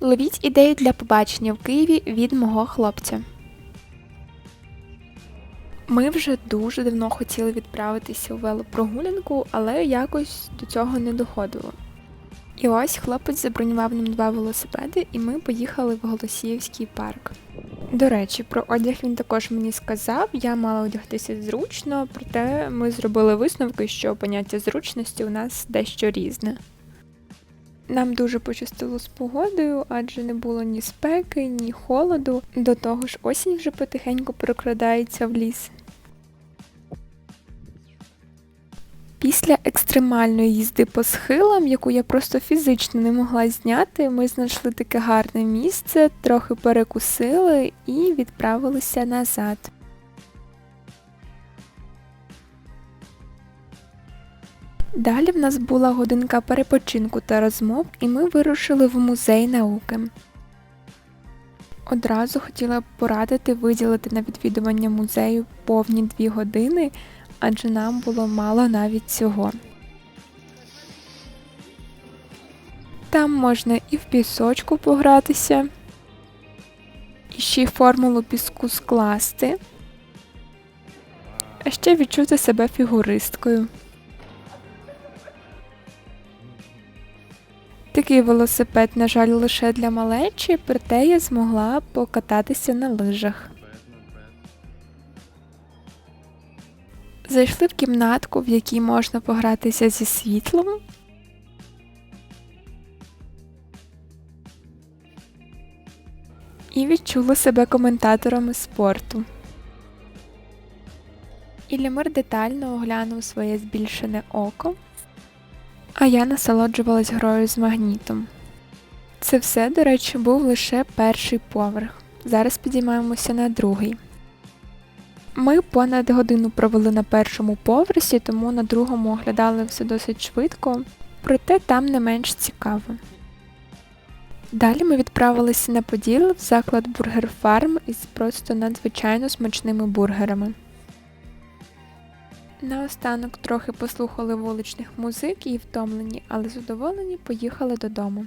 Ловіть ідею для побачення в Києві від мого хлопця. Ми вже дуже давно хотіли відправитися у велопрогулянку, але якось до цього не доходило. І ось хлопець забронював нам два велосипеди, і ми поїхали в Голосіївський парк. До речі, про одяг він також мені сказав, я мала одягтися зручно, проте ми зробили висновки, що поняття зручності у нас дещо різне. Нам дуже пощастило з погодою, адже не було ні спеки, ні холоду. До того ж, осінь вже потихеньку прокрадається в ліс. Після екстремальної їзди по схилам, яку я просто фізично не могла зняти, ми знайшли таке гарне місце, трохи перекусили і відправилися назад. Далі в нас була годинка перепочинку та розмов, і ми вирушили в музей науки. Одразу хотіла б порадити виділити на відвідування музею повні дві години, адже нам було мало навіть цього. Там можна і в пісочку погратися, і ще й формулу піску скласти, а ще відчути себе фігуристкою. Такий велосипед, на жаль, лише для малечі, проте я змогла покататися на лижах. Зайшли в кімнатку, в якій можна погратися зі світлом. І відчула себе коментаторами спорту. Іллімир детально оглянув своє збільшене око, а я насолоджувалась грою з магнітом. Це все, до речі, був лише перший поверх. Зараз підіймаємося на другий. Ми понад годину провели на першому поверсі, тому на другому оглядали все досить швидко, проте там не менш цікаво. Далі ми відправилися на Поділ в заклад Бургер Фарм із просто надзвичайно смачними бургерами. Наостанок трохи послухали вуличних музик і втомлені, але задоволені поїхали додому.